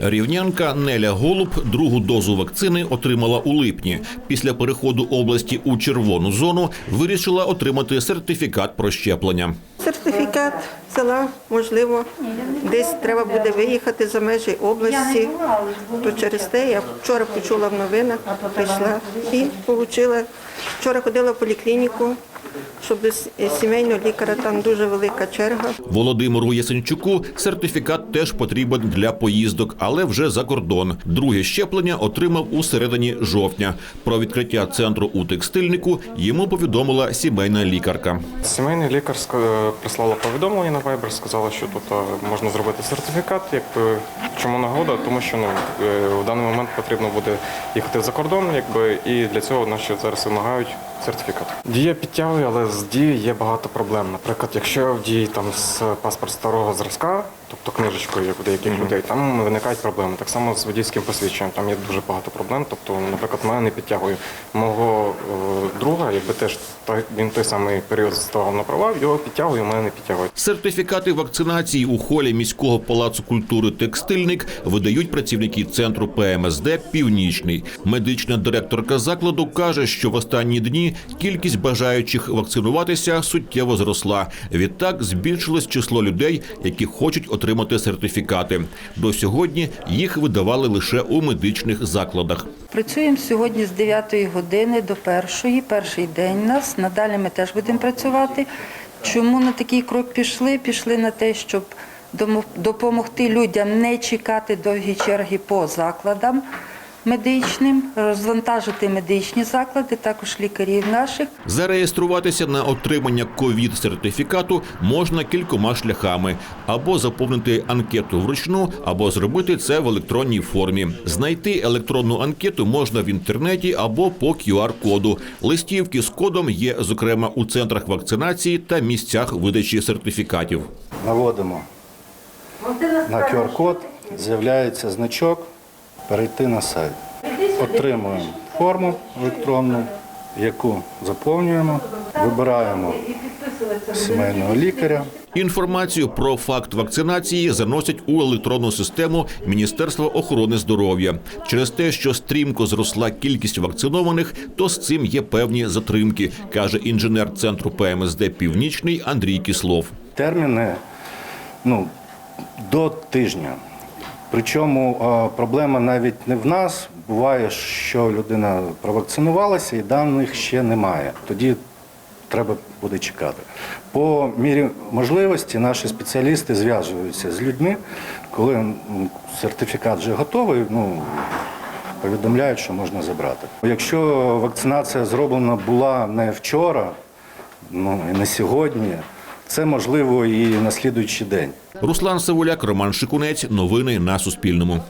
Рівнянка Неля Голуб другу дозу вакцини отримала у липні. Після переходу області у червону зону вирішила отримати сертифікат про щеплення. Сертифікат взяла, можливо, десь треба буде виїхати за межі області. То через те я вчора почула в новинах, прийшла і отримала. Вчора ходила в поліклініку, щоб до сімейного лікаря там дуже велика черга. Володимиру Ясенчуку сертифікат теж потрібен для поїздок, але вже за кордон. Друге щеплення отримав у середині жовтня. Про відкриття центру у текстильнику йому повідомила сімейна лікарка. Сімейний лікар прислала повідомлення на Viber, сказала, що тут е, можна зробити сертифікат. Якби чому нагода? Тому що ну е, в даний момент потрібно буде їхати за кордон, якби і для цього наші зараз вимагають сертифікат. Дія підтягує, але з дією є багато проблем. Наприклад, якщо в дії там з паспорт старого зразка, тобто книжечкою, як у деяких людей, там виникають проблеми. Так само з водійським посвідченням. Там є дуже багато проблем. Тобто, наприклад, мене не підтягує мого е, друга, якби теж той він той самий період ставав на права, його підтягує, мене не підтягує. Сертифікати вакцинації у холі міського палацу культури Текстильник видають працівники центру ПМСД Північний. Медична директорка закладу каже, що в останні дні кількість бажаючих вакцинуватися суттєво зросла. Відтак збільшилось число людей, які хочуть отримати сертифікати. До сьогодні їх видавали лише у медичних закладах. Працюємо сьогодні з 9 години до 1, перший день нас. Надалі ми теж будемо працювати. Чому на такий крок пішли? Пішли на те, щоб допомогти людям не чекати довгі черги по закладам медичним, розвантажити медичні заклади, також лікарів наших. Зареєструватися на отримання ковід-сертифікату можна кількома шляхами: або заповнити анкету вручну, або зробити це в електронній формі. Знайти електронну анкету можна в інтернеті або по QR-коду. Листівки з кодом є, зокрема, у центрах вакцинації та місцях видачі сертифікатів. Наводимо на QR-код, з'являється значок, перейти на сайт. Отримуємо форму електронну, яку заповнюємо, вибираємо сімейного лікаря. Інформацію про факт вакцинації заносять у електронну систему Міністерства охорони здоров'я. Через те, що стрімко зросла кількість вакцинованих, то з цим є певні затримки, каже інженер центру ПМСД Північний Андрій Кіслов. Терміни ну, до тижня. Причому е, проблема навіть не в нас. Буває, що людина провакцинувалася і даних ще немає. Тоді треба буде чекати. По мірі можливості наші спеціалісти зв'язуються з людьми, коли сертифікат вже готовий. Ну, повідомляють, що можна забрати. Якщо вакцинація зроблена була не вчора, ну і не сьогодні, це можливо і на слідуючий день. Руслан Савуляк, Роман Шикунець. Новини на Суспільному.